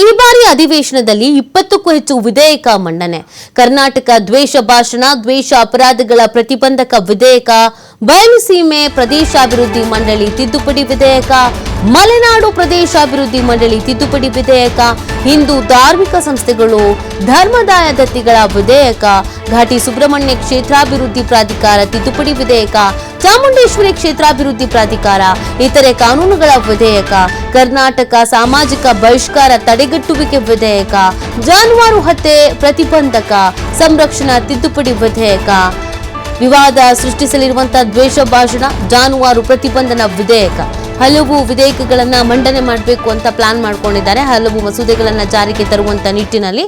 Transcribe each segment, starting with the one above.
ಈ ಬಾರಿ ಅಧಿವೇಶನದಲ್ಲಿ ಇಪ್ಪತ್ತಕ್ಕೂ ಹೆಚ್ಚು ವಿಧೇಯಕ ಮಂಡನೆ. ಕರ್ನಾಟಕ ದ್ವೇಷ ಭಾಷಣ, ದ್ವೇಷ ಅಪರಾಧಗಳ ಪ್ರತಿಬಂಧಕ ವಿಧೇಯಕ ಬಯಲುಸೀಮೆ ಪ್ರದೇಶಾಭಿವೃದ್ಧಿ ಮಂಡಳಿ ತಿದ್ದುಪಡಿ ವಿಧೇಯಕ, ಮಲೆನಾಡು ಪ್ರದೇಶಾಭಿವೃದ್ಧಿ ಮಂಡಳಿ ತಿದ್ದುಪಡಿ ವಿಧೇಯಕ, ಹಿಂದೂ ಧಾರ್ಮಿಕ ಸಂಸ್ಥೆಗಳು ಧರ್ಮದಾಯ ದತ್ತಿಗಳ ವಿಧೇಯಕ, ಘಾಟಿ ಸುಬ್ರಹ್ಮಣ್ಯ ಕ್ಷೇತ್ರಾಭಿವೃದ್ಧಿ ಪ್ರಾಧಿಕಾರ ತಿದ್ದುಪಡಿ ವಿಧೇಯಕ ಚಾಮುಂಡೇಶ್ವರಿ ಕ್ಷೇತ್ರಾಭಿವೃದ್ಧಿ ಪ್ರಾಧಿಕಾರ, ಇತರೆ ಕಾನೂನುಗಳ ವಿಧೇಯಕ, ಕರ್ನಾಟಕ ಸಾಮಾಜಿಕ ಬಹಿಷ್ಕಾರ ತಡೆಗಟ್ಟುವಿಕೆ ವಿಧೇಯಕ, ಜಾನುವಾರು ಹತ್ಯೆ ಪ್ರತಿಬಂಧಕ ಸಂರಕ್ಷಣಾ ತಿದ್ದುಪಡಿ ವಿಧೇಯಕ. ವಿವಾದ ಸೃಷ್ಟಿಸಲಿರುವಂತಹ ದ್ವೇಷ ಭಾಷಣ, ಜಾನುವಾರು ಪ್ರತಿಬಂಧನ ವಿಧೇಯಕ. ಹಲವು ವಿಧೇಯಕಗಳನ್ನು ಮಂಡನೆ ಮಾಡಬೇಕು ಅಂತ ಪ್ಲಾನ್ ಮಾಡ್ಕೊಂಡಿದ್ದಾರೆ. ಹಲವು ಮಸೂದೆಗಳನ್ನು ಜಾರಿಗೆ ತರುವಂತ ನಿಟ್ಟಿನಲ್ಲಿ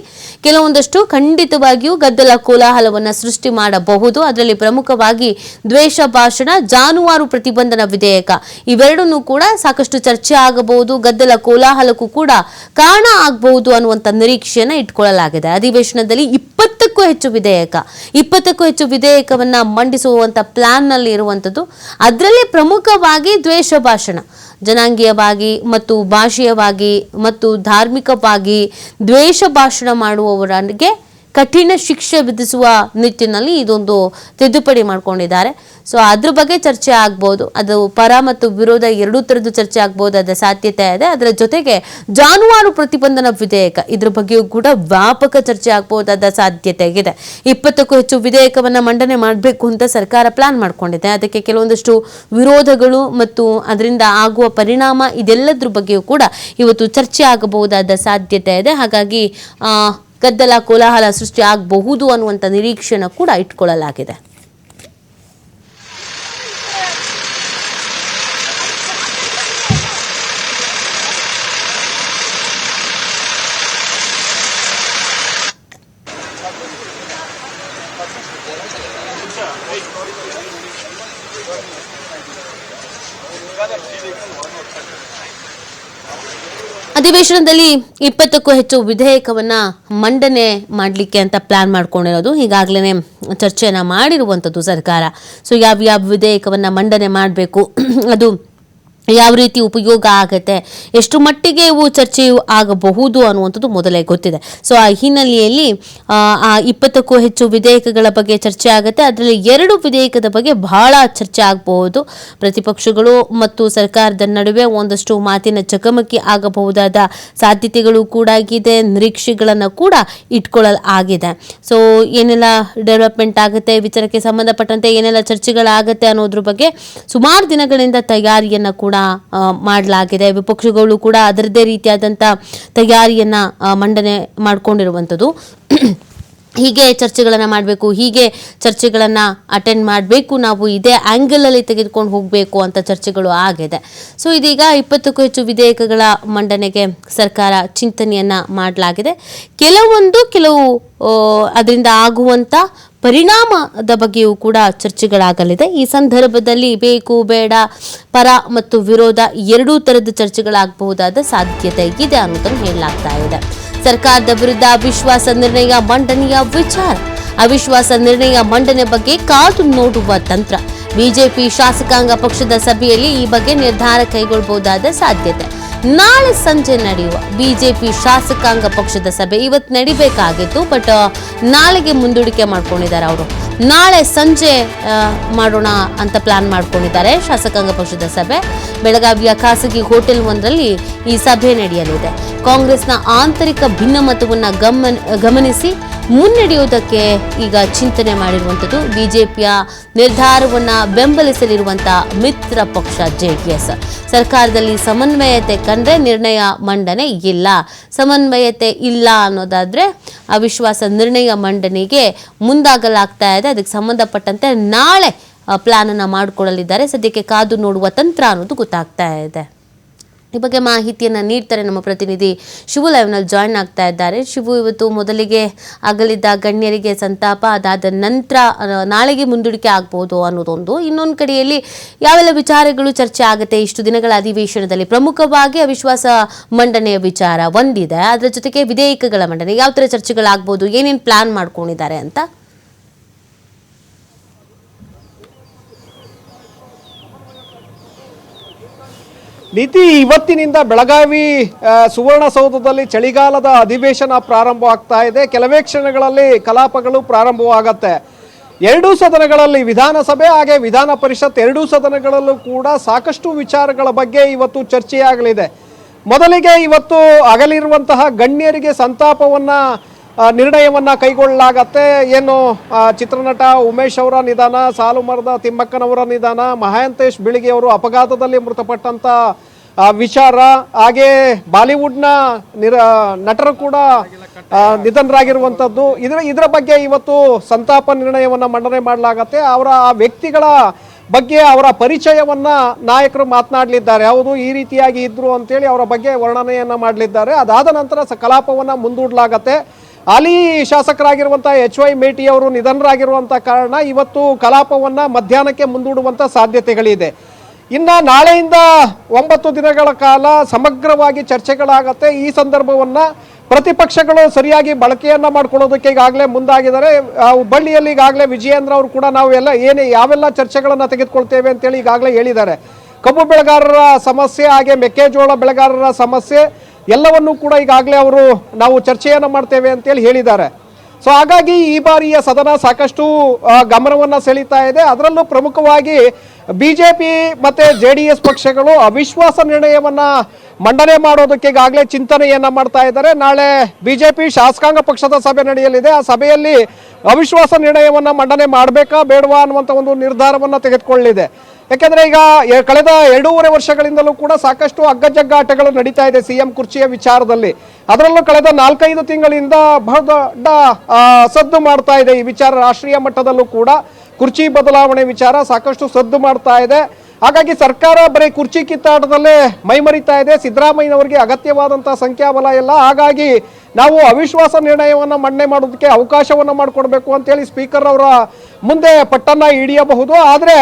ಕೆಲವೊಂದಷ್ಟು ಖಂಡಿತವಾಗಿಯೂ ಗದ್ದಲ ಕೋಲಾಹಲವನ್ನ ಸೃಷ್ಟಿ ಮಾಡಬಹುದು. ಅದರಲ್ಲಿ ಪ್ರಮುಖವಾಗಿ ದ್ವೇಷ ಭಾಷಣ, ಜಾನುವಾರು ಪ್ರತಿಬಂಧನ ವಿಧೇಯಕ ಇವೆರಡನ್ನೂ ಕೂಡ ಸಾಕಷ್ಟು ಚರ್ಚೆ ಆಗಬಹುದು. ಗದ್ದಲ ಕೋಲಾಹಲಕ್ಕೂ ಕೂಡ ಕಾರಣ ಆಗಬಹುದು ಅನ್ನುವಂಥ ನಿರೀಕ್ಷೆಯನ್ನು ಇಟ್ಕೊಳ್ಳಲಾಗಿದೆ. ಅಧಿವೇಶನದಲ್ಲಿ ಹೆಚ್ಚು ವಿಧೇಯಕ, ಇಪ್ಪತ್ತಕ್ಕೂ ಹೆಚ್ಚು ವಿಧೇಯಕವನ್ನ ಮಂಡಿಸುವಂತ ಪ್ಲಾನ್ನಲ್ಲಿ ಇರುವಂತದ್ದು, ಅದರಲ್ಲಿ ಪ್ರಮುಖವಾಗಿ ದ್ವೇಷ ಭಾಷಣ. ಜನಾಂಗೀಯವಾಗಿ ಮತ್ತು ಭಾಷೀಯವಾಗಿ ಮತ್ತು ಧಾರ್ಮಿಕವಾಗಿ ದ್ವೇಷ ಭಾಷಣ ಮಾಡುವವರಿಗೆ ಕಠಿಣ ಶಿಕ್ಷೆ ವಿಧಿಸುವ ನಿಟ್ಟಿನಲ್ಲಿ ಇದೊಂದು ತಿದ್ದುಪಡಿ ಮಾಡ್ಕೊಂಡಿದ್ದಾರೆ. ಸೊ ಅದ್ರ ಬಗ್ಗೆ ಚರ್ಚೆ ಆಗ್ಬೋದು. ಅದು ಪರ ಮತ್ತು ವಿರೋಧ ಎರಡೂ ಥರದ್ದು ಚರ್ಚೆ ಆಗ್ಬೋದು. ಅದರ ಸಾಧ್ಯತೆ ಇದೆ. ಅದರ ಜೊತೆಗೆ ಜಾನುವಾರು ಪ್ರತಿಬಂಧನ ವಿಧೇಯಕ, ಇದ್ರ ಬಗ್ಗೆಯೂ ಕೂಡ ವ್ಯಾಪಕ ಚರ್ಚೆ ಆಗ್ಬೋದಾದ ಸಾಧ್ಯತೆ ಇದೆ. ಇಪ್ಪತ್ತಕ್ಕೂ ಹೆಚ್ಚು ವಿಧೇಯಕವನ್ನು ಮಂಡನೆ ಮಾಡಬೇಕು ಅಂತ ಸರ್ಕಾರ ಪ್ಲಾನ್ ಮಾಡ್ಕೊಂಡಿದೆ. ಅದಕ್ಕೆ ಕೆಲವೊಂದಷ್ಟು ವಿರೋಧಗಳು ಮತ್ತು ಅದರಿಂದ ಆಗುವ ಪರಿಣಾಮ ಇದೆಲ್ಲದ್ರ ಬಗ್ಗೆಯೂ ಕೂಡ ಇವತ್ತು ಚರ್ಚೆ ಆಗಬಹುದಾದ ಸಾಧ್ಯತೆ ಇದೆ. ಹಾಗಾಗಿ ಗದ್ದಲ ಕೋಲಾಹಲ ಸೃಷ್ಟಿ ಆಗಬಹುದು ಅನ್ನುವಂಥ ನಿರೀಕ್ಷೆನ ಕೂಡ ಇಟ್ಕೊಳ್ಳಲಾಗಿದೆ. ಅಧಿವೇಶನದಲ್ಲಿ ಇಪ್ಪತ್ತಕ್ಕೂ ಹೆಚ್ಚು ವಿಧೇಯಕವನ್ನ ಮಂಡನೆ ಮಾಡಲಿಕ್ಕೆ ಅಂತ ಪ್ಲಾನ್ ಮಾಡ್ಕೊಂಡಿರೋದು. ಈಗಾಗಲೇ ಚರ್ಚೆಯನ್ನ ಮಾಡಿರುವಂಥದ್ದು ಸರ್ಕಾರ. ಸೊ ಯಾವ ಯಾವ ವಿಧೇಯಕವನ್ನ ಮಂಡನೆ ಮಾಡಬೇಕು? ಅದು ಯಾವ ರೀತಿ ಉಪಯೋಗ ಆಗುತ್ತೆ ಎಷ್ಟು ಮಟ್ಟಿಗೆ ಇವು ಚರ್ಚೆಯು ಆಗಬಹುದು ಅನ್ನುವಂಥದ್ದು ಮೊದಲೇ ಗೊತ್ತಿದೆ. ಸೊ ಆ ಹಿನ್ನೆಲೆಯಲ್ಲಿ ಆ, ಆ ಇಪ್ಪತ್ತಕ್ಕೂ ಹೆಚ್ಚು ವಿಧೇಯಕಗಳ ಬಗ್ಗೆ ಚರ್ಚೆ ಆಗುತ್ತೆ. ಅದರಲ್ಲಿ ಎರಡು ವಿಧೇಯಕದ ಬಗ್ಗೆ ಬಹಳ ಚರ್ಚೆ ಆಗಬಹುದು. ಪ್ರತಿಪಕ್ಷಗಳು ಮತ್ತು ಸರ್ಕಾರದ ನಡುವೆ ಒಂದಷ್ಟು ಮಾತಿನ ಚಕಮಕಿ ಆಗಬಹುದಾದ ಸಾಧ್ಯತೆಗಳು ಕೂಡ ಆಗಿದೆ ನಿರೀಕ್ಷೆಗಳನ್ನು ಕೂಡ ಇಟ್ಕೊಳ್ಳಲಾಗಿದೆ ಸೊ ಏನೆಲ್ಲ ಡೆವಲಪ್ಮೆಂಟ್ ಆಗುತ್ತೆ ವಿಚಾರಕ್ಕೆ ಸಂಬಂಧಪಟ್ಟಂತೆ ಏನೆಲ್ಲ ಚರ್ಚೆಗಳಾಗುತ್ತೆ ಅನ್ನೋದ್ರ ಬಗ್ಗೆ ಸುಮಾರು ದಿನಗಳಿಂದ ತಯಾರಿಯನ್ನು ಕೂಡ ಆ, ಮಾಡಲಾಗಿದೆ. ವಿಪಕ್ಷಗಳು ಕೂಡ ಅದರದ್ದೇ ರೀತಿಯಾದಂಥ ತಯಾರಿಯನ್ನ ಮಂಡನೆ ಮಾಡ್ಕೊಂಡಿರುವಂಥದ್ದು. ಹೀಗೆ ಚರ್ಚೆಗಳನ್ನು ಮಾಡಬೇಕು, ಹೀಗೆ ಚರ್ಚೆಗಳನ್ನು ಅಟೆಂಡ್ ಮಾಡಬೇಕು, ನಾವು ಇದೇ ಆ್ಯಂಗಲಲ್ಲಿ ತೆಗೆದುಕೊಂಡು ಹೋಗಬೇಕು ಅಂತ ಚರ್ಚೆಗಳು ಆಗಿದೆ. ಸೊ ಇದೀಗ ಇಪ್ಪತ್ತಕ್ಕೂ ಹೆಚ್ಚು ವಿಧೇಯಕಗಳ ಮಂಡನೆಗೆ ಸರ್ಕಾರ ಚಿಂತನೆಯನ್ನು ಮಾಡಲಾಗಿದೆ. ಕೆಲವೊಂದು ಕೆಲವು ಅದರಿಂದ ಆಗುವಂಥ ಪರಿಣಾಮದ ಬಗ್ಗೆಯೂ ಕೂಡ ಚರ್ಚೆಗಳಾಗಲಿದೆ. ಈ ಸಂದರ್ಭದಲ್ಲಿ ಬೇಕು, ಬೇಡ, ಪರ ಮತ್ತು ವಿರೋಧ ಎರಡೂ ಥರದ ಚರ್ಚೆಗಳಾಗಬಹುದಾದ ಸಾಧ್ಯತೆ ಇದೆ ಅನ್ನೋದನ್ನು ಹೇಳಲಾಗ್ತಾ ಇದೆ. ಸರ್ಕಾರದ ವಿರುದ್ಧ ಅವಿಶ್ವಾಸ ನಿರ್ಣಯ ಮಂಡನೆಯ ವಿಚಾರ. ಅವಿಶ್ವಾಸ ನಿರ್ಣಯ ಮಂಡನೆ ಬಗ್ಗೆ ಕಾದು ನೋಡುವ ತಂತ್ರ. ಬಿಜೆಪಿ ಶಾಸಕಾಂಗ ಪಕ್ಷದ ಸಭೆಯಲ್ಲಿ ಈ ಬಗ್ಗೆ ನಿರ್ಧಾರ ಕೈಗೊಳ್ಳಬಹುದಾದ ಸಾಧ್ಯತೆ. ನಾಳೆ ಸಂಜೆ ನಡೆಯುವ ಬಿಜೆಪಿ ಶಾಸಕಾಂಗ ಪಕ್ಷದ ಸಭೆ ಇವತ್ತು ನಡಿಬೇಕಾಗಿತ್ತು, ಬಟ್, ನಾಳೆಗೆ ಮುಂದೂಡಿಕೆ ಮಾಡ್ಕೊಂಡಿದ್ದಾರೆ ಅವರು. ನಾಳೆ ಸಂಜೆ ಮಾಡೋಣ ಅಂತ ಪ್ಲಾನ್ ಮಾಡ್ಕೊಂಡಿದ್ದಾರೆ ಶಾಸಕಾಂಗ ಪಕ್ಷದ ಸಭೆ. ಬೆಳಗಾವಿಯ ಖಾಸಗಿ ಹೋಟೆಲ್ ಒಂದರಲ್ಲಿ ಈ ಸಭೆ ನಡೆಯಲಿದೆ. ಕಾಂಗ್ರೆಸ್ನ ಆಂತರಿಕ ಭಿನ್ನಮತವನ್ನು ಗಮನ, ಗಮನಿಸಿ ಮುನ್ನಡೆಯುವುದಕ್ಕೆ ಈಗ ಚಿಂತನೆ ಮಾಡಿರುವಂಥದ್ದು ಬಿಜೆಪಿಯ ನಿರ್ಧಾರವನ್ನು ಬೆಂಬಲಿಸಲಿರುವಂಥ ಮಿತ್ರ ಪಕ್ಷ ಜೆಡಿಎಸ್. ಸರ್ಕಾರದಲ್ಲಿ ಸಮನ್ವಯತೆ ಕಂಡ್ರೆ ನಿರ್ಣಯ ಮಂಡನೆ ಇಲ್ಲ. ಸಮನ್ವಯತೆ ಇಲ್ಲ ಅನ್ನೋದಾದರೆ ಅವಿಶ್ವಾಸ ನಿರ್ಣಯ ಮಂಡನೆಗೆ ಮುಂದಾಗಲಾಗ್ತಾ ಇದೆ. ಅದಕ್ಕೆ ಸಂಬಂಧಪಟ್ಟಂತೆ ನಾಳೆ ಪ್ಲಾನನ್ನು ಮಾಡಿಕೊಳ್ಳಲಿದ್ದಾರೆ ಸದ್ಯಕ್ಕೆ ಕಾದು ನೋಡುವ ತಂತ್ರ ಅನ್ನೋದು ಗೊತ್ತಾಗ್ತಾ ಇದೆ. ಈ ಬಗ್ಗೆ ಮಾಹಿತಿಯನ್ನು ನೀಡ್ತಾರೆ ನಮ್ಮ ಪ್ರತಿನಿಧಿ. ಶಿವು ಲೈವ್ನಲ್ಲಿ ಜಾಯ್ನ್ ಆಗ್ತಾ ಇದ್ದಾರೆ. ಶಿವು ಇವತ್ತು ಮೊದಲಿಗೆ ಅಗಲಿದ್ದ ಗಣ್ಯರಿಗೆ ಸಂತಾಪ, ಅದಾದ ನಂತರ ನಾಳೆಗೆ ಮುಂದೂಡಿಕೆ ಆಗ್ಬೋದು ಅನ್ನೋದೊಂದು. ಇನ್ನೊಂದು ಕಡೆಯಲ್ಲಿ ಯಾವೆಲ್ಲ ವಿಚಾರಗಳು ಚರ್ಚೆ ಆಗುತ್ತೆ ಇಷ್ಟು ದಿನಗಳ ಅಧಿವೇಶನದಲ್ಲಿ? ಪ್ರಮುಖವಾಗಿ ಅವಿಶ್ವಾಸ ಮಂಡನೆಯ ವಿಚಾರ ಒಂದಿದೆ. ಅದರ ಜೊತೆಗೆ ವಿಧೇಯಕಗಳ ಮಂಡನೆ. ಯಾವ ಥರ ಚರ್ಚೆಗಳಾಗ್ಬೋದು? ಏನೇನು ಪ್ಲಾನ್ ಮಾಡ್ಕೊಂಡಿದ್ದಾರೆ ಅಂತ ನೀತಿ ಇವತ್ತಿನಿಂದ ಬೆಳಗಾವಿ ಸುವರ್ಣಸೌಧದಲ್ಲಿ ಚಳಿಗಾಲದ ಅಧಿವೇಶನ ಪ್ರಾರಂಭ ಆಗ್ತಾ ಇದೆ. ಕೆಲವೇ ಕ್ಷಣಗಳಲ್ಲಿ ಕಲಾಪಗಳು ಪ್ರಾರಂಭವಾಗತ್ತೆ. ಎರಡೂ ಸದನಗಳಲ್ಲಿ ವಿಧಾನಸಭೆ, ಹಾಗೆ ವಿಧಾನ ಪರಿಷತ್ ಎರಡೂ ಸದನಗಳಲ್ಲೂ ಕೂಡ ಸಾಕಷ್ಟು ವಿಚಾರಗಳ ಬಗ್ಗೆ ಇವತ್ತು ಚರ್ಚೆಯಾಗಲಿದೆ. ಮೊದಲಿಗೆ ಇವತ್ತು ಅಗಲಿರುವಂತಹ ಗಣ್ಯರಿಗೆ ಸಂತಾಪವನ್ನ ನಿರ್ಣಯವನ್ನ ಕೈಗೊಳ್ಳಲಾಗತ್ತೆ. ಏನು ಚಿತ್ರನಟ ಉಮೇಶ್ ಅವರ ನಿಧನ ಸಾಲು ಮರದ ತಿಮ್ಮಕ್ಕನವರ ನಿಧನ ಮಹಾಂತೇಶ್ ಬಿಳಿಗೆ ಅವರು ಅಪಘಾತದಲ್ಲಿ ಮೃತಪಟ್ಟಂತ ವಿಚಾರ. ಹಾಗೆ ಬಾಲಿವುಡ್ನ ನಿರ ನಟರು ಕೂಡ ನಿಧನರಾಗಿರುವಂಥದ್ದು. ಇದರ ಇದರ ಬಗ್ಗೆ ಇವತ್ತು ಸಂತಾಪ ನಿರ್ಣಯವನ್ನ ಮಂಡನೆ ಮಾಡಲಾಗತ್ತೆ. ಅವರ, ಆ ವ್ಯಕ್ತಿಗಳ ಬಗ್ಗೆ ಅವರ ಪರಿಚಯವನ್ನ ನಾಯಕರು ಮಾತನಾಡಲಿದ್ದಾರೆ. ಹೌದು, ಈ ರೀತಿಯಾಗಿ ಇದ್ರು ಅಂತೇಳಿ ಅವರ ಬಗ್ಗೆ ವರ್ಣನೆಯನ್ನ ಮಾಡಲಿದ್ದಾರೆ. ಅದಾದ ನಂತರ ಸ ಕಲಾಪವನ್ನ ಮುಂದೂಡಲಾಗತ್ತೆ. ಹಾಲಿ ಶಾಸಕರಾಗಿರುವಂತಹ ಎಚ್ ವೈ ಮೇಟಿ ಅವರು ನಿಧನರಾಗಿರುವಂತಹ ಕಾರಣ ಇವತ್ತು ಕಲಾಪವನ್ನ ಮಧ್ಯಾಹ್ನಕ್ಕೆ ಮುಂದೂಡುವಂತ ಸಾಧ್ಯತೆಗಳಿದೆ. ಇನ್ನ ನಾಳೆಯಿಂದ ಒಂಬತ್ತು ದಿನಗಳ ಕಾಲ ಸಮಗ್ರವಾಗಿ ಚರ್ಚೆಗಳಾಗತ್ತೆ. ಈ ಸಂದರ್ಭವನ್ನ ಪ್ರತಿಪಕ್ಷಗಳು ಸರಿಯಾಗಿ ಬಳಕೆಯನ್ನ ಮಾಡ್ಕೊಳ್ಳೋದಕ್ಕೆ ಈಗಾಗಲೇ ಮುಂದಾಗಿದ್ದಾರೆ. ಹುಬ್ಬಳ್ಳಿಯಲ್ಲಿ ಈಗಾಗಲೇ ವಿಜಯೇಂದ್ರ ಅವರು ಕೂಡ ನಾವು ಎಲ್ಲ ಏನೇ ಯಾವೆಲ್ಲ ಚರ್ಚೆಗಳನ್ನ ತೆಗೆದುಕೊಳ್ತೇವೆ ಅಂತೇಳಿ ಈಗಾಗಲೇ ಹೇಳಿದ್ದಾರೆ. ಕಬ್ಬು ಬೆಳೆಗಾರರ ಸಮಸ್ಯೆ, ಹಾಗೆ ಮೆಕ್ಕೆಜೋಳ ಬೆಳೆಗಾರರ ಸಮಸ್ಯೆ ಎಲ್ಲವನ್ನೂ ಕೂಡ ಈಗಾಗಲೇ ಅವರು ನಾವು ಚರ್ಚೆಯನ್ನು ಮಾಡ್ತೇವೆ ಅಂತೇಳಿ ಹೇಳಿದ್ದಾರೆ. ಸೊ ಹಾಗಾಗಿ ಈ ಬಾರಿಯ ಸದನ ಸಾಕಷ್ಟು ಗಮನವನ್ನು ಸೆಳೀತಾ ಇದೆ. ಅದರಲ್ಲೂ ಪ್ರಮುಖವಾಗಿ ಬಿ ಜೆ ಪಿ ಮತ್ತು ಜೆ ಡಿ ಎಸ್ ಪಕ್ಷಗಳು ಅವಿಶ್ವಾಸ ನಿರ್ಣಯವನ್ನು ಮಂಡನೆ ಮಾಡೋದಕ್ಕೆ ಈಗಾಗಲೇ ಚಿಂತನೆಯನ್ನು ಮಾಡ್ತಾ ಇದ್ದಾರೆ. ನಾಳೆ ಬಿ ಜೆ ಪಿ ಶಾಸಕಾಂಗ ಪಕ್ಷದ ಸಭೆ ನಡೆಯಲಿದೆ. ಆ ಸಭೆಯಲ್ಲಿ ಅವಿಶ್ವಾಸ ನಿರ್ಣಯವನ್ನು ಮಂಡನೆ ಮಾಡಬೇಕಾ ಬೇಡವಾ ಅನ್ನುವಂಥ ಒಂದು ನಿರ್ಧಾರವನ್ನು ತೆಗೆದುಕೊಳ್ಳಿದೆ ಯಾಕೆಂದ್ರೆ ಈಗ ಕಳೆದ ಎರಡೂವರೆ ವರ್ಷಗಳಿಂದಲೂ ಕೂಡ ಸಾಕಷ್ಟು ಅಗ್ಗಜಗ್ಗಾಟಗಳು ನಡೀತಾ ಇದೆ ಸಿಎಂ ಕುರ್ಚಿಯ ವಿಚಾರದಲ್ಲಿ. ಅದರಲ್ಲೂ ಕಳೆದ ನಾಲ್ಕೈದು ತಿಂಗಳಿಂದ ಬಹು ದೊಡ್ಡ ಸದ್ದು ಮಾಡ್ತಾ ಇದೆ ಈ ವಿಚಾರ. ರಾಷ್ಟ್ರೀಯ ಮಟ್ಟದಲ್ಲೂ ಕೂಡ ಕುರ್ಚಿ ಬದಲಾವಣೆ ವಿಚಾರ ಸಾಕಷ್ಟು ಸದ್ದು ಮಾಡ್ತಾ ಇದೆ. ಹಾಗಾಗಿ ಸರ್ಕಾರ ಬರೀ ಕುರ್ಚಿ ಕಿತ್ತಾಟದಲ್ಲೇ ಮೈಮರಿತಾ ಇದೆ. ಸಿದ್ದರಾಮಯ್ಯನವರಿಗೆ ಅಗತ್ಯವಾದಂತಹ ಸಂಖ್ಯಾಬಲ ಇಲ್ಲ ಹಾಗಾಗಿ ನಾವು ಅವಿಶ್ವಾಸ ನಿರ್ಣಯವನ್ನು ಮಂಡನೆ ಮಾಡೋದಕ್ಕೆ ಅವಕಾಶವನ್ನು ಮಾಡಿಕೊಡ್ಬೇಕು ಅಂತೇಳಿ ಸ್ಪೀಕರ್ ಅವರ ಮುಂದೆ ಪಟ್ಟನ್ನ ಹಿಡಿಯಬಹುದು. ಆದ್ರೆ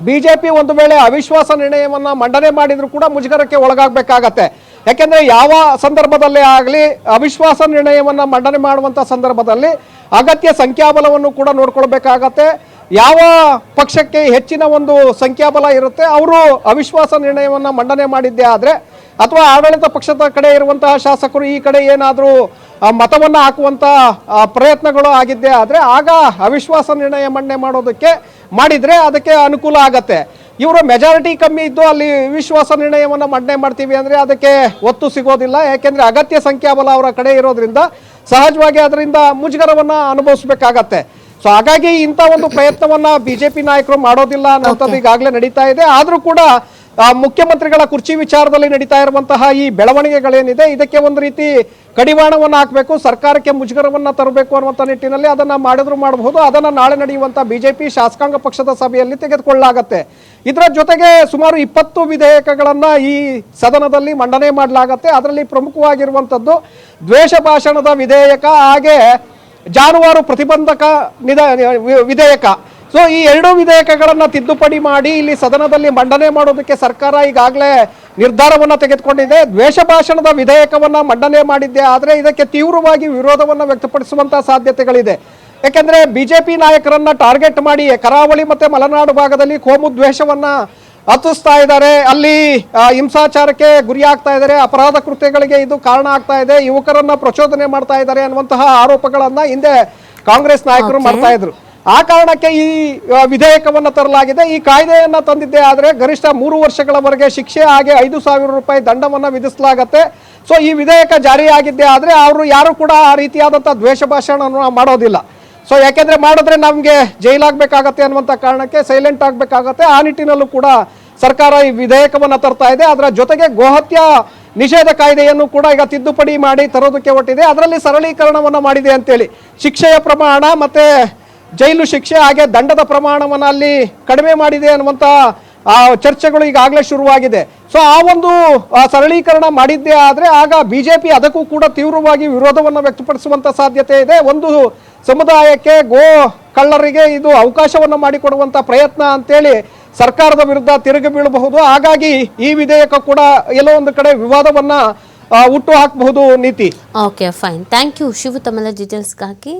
ಬಿಜೆಪಿ ಒಂದು ವೇಳೆ ಅವಿಶ್ವಾಸ ನಿರ್ಣಯವನ್ನ ಮಂಡನೆ ಮಾಡಿದರೂ ಕೂಡ ಮುಜುಗರಕ್ಕೆ ಒಳಗಾಗಬೇಕಾಗತ್ತೆ. ಯಾಕೆಂದರೆ ಯಾವ ಸಂದರ್ಭದಲ್ಲೇ ಆಗಲಿ ಅವಿಶ್ವಾಸ ನಿರ್ಣಯವನ್ನ ಮಂಡನೆ ಮಾಡುವಂತ ಸಂದರ್ಭದಲ್ಲಿ ಅಗತ್ಯ ಸಂಖ್ಯಾಬಲವನ್ನು ಕೂಡ ನೋಡ್ಕೊಳ್ಬೇಕಾಗತ್ತೆ. ಯಾವ ಪಕ್ಷಕ್ಕೆ ಹೆಚ್ಚಿನ ಒಂದು ಸಂಖ್ಯಾಬಲ ಇರುತ್ತೆ ಅವರು ಅವಿಶ್ವಾಸ ನಿರ್ಣಯವನ್ನ ಮಂಡನೆ ಮಾಡಿದ್ದೇ ಆದರೆ ಅಥವಾ ಆಡಳಿತ ಪಕ್ಷದ ಕಡೆ ಇರುವಂತಹ ಶಾಸಕರು ಈ ಕಡೆ ಏನಾದರೂ ಮತವನ್ನ ಹಾಕುವಂತ ಆ, ಪ್ರಯತ್ನಗಳು ಆಗಿದ್ದೇ ಆದರೆ ಆಗ ಅವಿಶ್ವಾಸ ನಿರ್ಣಯ ಮಂಡನೆ ಮಾಡೋದಕ್ಕೆ ಮಾಡಿದ್ರೆ ಅದಕ್ಕೆ ಅನುಕೂಲ ಆಗತ್ತೆ. ಇವರು ಮೆಜಾರಿಟಿ ಕಮ್ಮಿ ಇದ್ದು ಅಲ್ಲಿ ವಿಶ್ವಾಸ ನಿರ್ಣಯವನ್ನು ಮಂಡನೆ ಮಾಡ್ತೀವಿ ಅಂದರೆ ಅದಕ್ಕೆ ಒತ್ತು ಸಿಗೋದಿಲ್ಲ. ಯಾಕೆಂದರೆ ಅಗತ್ಯ ಸಂಖ್ಯಾಬಲ ಅವರ ಕಡೆ ಇರೋದ್ರಿಂದ ಸಹಜವಾಗಿ ಅದರಿಂದ ಮುಜುಗರವನ್ನು ಅನುಭವಿಸಬೇಕಾಗತ್ತೆ. ಸೊ ಹಾಗಾಗಿ ಇಂಥ ಒಂದು ಪ್ರಯತ್ನವನ್ನ ಬಿಜೆಪಿ ನಾಯಕರು ಮಾಡೋದಿಲ್ಲ ಅನ್ನೋಂಥದ್ದು ಈಗಾಗಲೇ ನಡೀತಾ ಇದೆ. ಆದರೂ ಕೂಡ ಮುಖ್ಯಮಂತ್ರಿಗಳ ಕುರ್ಚಿ ವಿಚಾರದಲ್ಲಿ ನಡೀತಾ ಇರುವಂತಹ ಈ ಬೆಳವಣಿಗೆಗಳೇನಿದೆ ಇದಕ್ಕೆ ಒಂದು ರೀತಿ ಕಡಿವಾಣವನ್ನು ಹಾಕಬೇಕು, ಸರ್ಕಾರಕ್ಕೆ ಮುಜುಗರವನ್ನು ತರಬೇಕು ಅನ್ನುವಂಥ ನಿಟ್ಟಿನಲ್ಲಿ ಅದನ್ನು ಮಾಡಿದ್ರು ಮಾಡಬಹುದು ಅದನ್ನು ನಾಳೆ ನಡೆಯುವಂತ ಬಿಜೆಪಿ ಶಾಸಕಾಂಗ ಪಕ್ಷದ ಸಭೆಯಲ್ಲಿ ತೆಗೆದುಕೊಳ್ಳಲಾಗತ್ತೆ. ಇದರ ಜೊತೆಗೆ ಸುಮಾರು ಇಪ್ಪತ್ತು ವಿಧೇಯಕಗಳನ್ನು ಈ ಸದನದಲ್ಲಿ ಮಂಡನೆ ಮಾಡಲಾಗತ್ತೆ. ಅದರಲ್ಲಿ ಪ್ರಮುಖವಾಗಿರುವಂಥದ್ದು ದ್ವೇಷ ಭಾಷಣದ ವಿಧೇಯಕ, ಹಾಗೆ ಜಾನುವಾರು ಪ್ರತಿಬಂಧಕ ನಿಧ, ವಿಧೇಯಕ. ಸೊ ಈ ಎರಡು ವಿಧೇಯಕಗಳನ್ನು ತಿದ್ದುಪಡಿ ಮಾಡಿ ಇಲ್ಲಿ ಸದನದಲ್ಲಿ ಮಂಡನೆ ಮಾಡೋದಕ್ಕೆ ಸರ್ಕಾರ ಈಗಾಗಲೇ ನಿರ್ಧಾರವನ್ನ ತೆಗೆದುಕೊಂಡಿದೆ. ದ್ವೇಷ ಭಾಷಣದ ವಿಧೇಯಕವನ್ನ ಮಂಡನೆ ಮಾಡಿದ್ದೆ. ಆದರೆ ಇದಕ್ಕೆ ತೀವ್ರವಾಗಿ ವಿರೋಧವನ್ನು ವ್ಯಕ್ತಪಡಿಸುವಂತಹ ಸಾಧ್ಯತೆಗಳಿದೆ. ಯಾಕೆಂದ್ರೆ ಬಿಜೆಪಿ ನಾಯಕರನ್ನ ಟಾರ್ಗೆಟ್ ಮಾಡಿ ಕರಾವಳಿ ಮತ್ತೆ ಮಲೆನಾಡು ಭಾಗದಲ್ಲಿ ಕೋಮು ದ್ವೇಷವನ್ನು ಹತ್ತಿಸ್ತಾ ಇದ್ದಾರೆ. ಅಲ್ಲಿ ಹಿಂಸಾಚಾರಕ್ಕೆ ಗುರಿ ಆಗ್ತಾ ಇದ್ದಾರೆ. ಅಪರಾಧ ಕೃತ್ಯಗಳಿಗೆ ಇದು ಕಾರಣ ಆಗ್ತಾ ಇದೆ. ಯುವಕರನ್ನ ಪ್ರಚೋದನೆ ಮಾಡ್ತಾ ಇದ್ದಾರೆ ಅನ್ನುವಂತಹ ಆರೋಪಗಳನ್ನು ಹಿಂದೆ ಕಾಂಗ್ರೆಸ್ ನಾಯಕರು ಮಾಡ್ತಾ ಇದ್ರು. ಆ ಕಾರಣಕ್ಕೆ ಈ ವಿಧೇಯಕವನ್ನು ತರಲಾಗಿದೆ. ಈ ಕಾಯ್ದೆಯನ್ನು ತಂದಿದ್ದೆ ಆದರೆ ಗರಿಷ್ಠ ಮೂರು ವರ್ಷಗಳವರೆಗೆ ಶಿಕ್ಷೆ ಹಾಗೆ ಐದು ಸಾವಿರ ರೂಪಾಯಿ ದಂಡವನ್ನು ವಿಧಿಸಲಾಗತ್ತೆ. ಸೊ ಈ ವಿಧೇಯಕ ಜಾರಿಯಾಗಿದ್ದೆ ಆದರೆ ಅವರು ಯಾರು ಕೂಡ ಆ ರೀತಿಯಾದಂಥ ದ್ವೇಷ ಭಾಷಣವನ್ನು ಮಾಡೋದಿಲ್ಲ. ಸೊ ಯಾಕೆಂದರೆ ಮಾಡಿದ್ರೆ ನಮಗೆ ಜೈಲಾಗಬೇಕಾಗತ್ತೆ ಅನ್ನುವಂಥ ಕಾರಣಕ್ಕೆ ಸೈಲೆಂಟ್ ಆಗಬೇಕಾಗತ್ತೆ. ಆ ನಿಟ್ಟಿನಲ್ಲೂ ಕೂಡ ಸರ್ಕಾರ ಈ ವಿಧೇಯಕವನ್ನು ತರ್ತಾ ಇದೆ. ಅದರ ಜೊತೆಗೆ ಗೋಹತ್ಯ ನಿಷೇಧ ಕಾಯ್ದೆಯನ್ನು ಕೂಡ ಈಗ ತಿದ್ದುಪಡಿ ಮಾಡಿ ತರೋದಕ್ಕೆ ಹೊಟ್ಟಿದೆ ಅದರಲ್ಲಿ ಸರಳೀಕರಣವನ್ನು ಮಾಡಿದೆ ಅಂತೇಳಿ. ಶಿಕ್ಷೆಯ ಪ್ರಮಾಣ ಮತ್ತೆ ಜೈಲು ಶಿಕ್ಷೆ ಹಾಗೆ ದಂಡದ ಪ್ರಮಾಣವನ್ನು ಅಲ್ಲಿ ಕಡಿಮೆ ಮಾಡಿದೆ ಅನ್ನುವಂಥ ಚರ್ಚೆಗಳು ಈಗಾಗಲೇ ಶುರುವಾಗಿದೆ. ಸೊ ಆ ಒಂದು ಸರಳೀಕರಣ ಮಾಡಿದ್ದೇ ಆದರೆ ಆಗ ಬಿ ಜೆ ಪಿ ಅದಕ್ಕೂ ಕೂಡ ತೀವ್ರವಾಗಿ ವಿರೋಧವನ್ನು ವ್ಯಕ್ತಪಡಿಸುವಂಥ ಸಾಧ್ಯತೆ ಇದೆ. ಒಂದು ಸಮುದಾಯಕ್ಕೆ ಗೋ ಕಳ್ಳರಿಗೆ ಇದು ಅವಕಾಶವನ್ನು ಮಾಡಿಕೊಡುವಂಥ ಪ್ರಯತ್ನ ಅಂತೇಳಿ ಸರ್ಕಾರದ ವಿರುದ್ಧ ತಿರುಗಿ ಬೀಳಬಹುದು. ಹಾಗಾಗಿ ಈ ವಿಧೇಯಕ ಕೂಡ ಎಲ್ಲೋ ಒಂದು ಕಡೆ ವಿವಾದವನ್ನು ಹುಟ್ಟು ಹಾಕಬಹುದು ನೀತಿ. Okay fine thank you Shivu ತಮ್ಮೆಲ್ಲ ಡೀಟೇಲ್ಸ್ಗಾಗಿ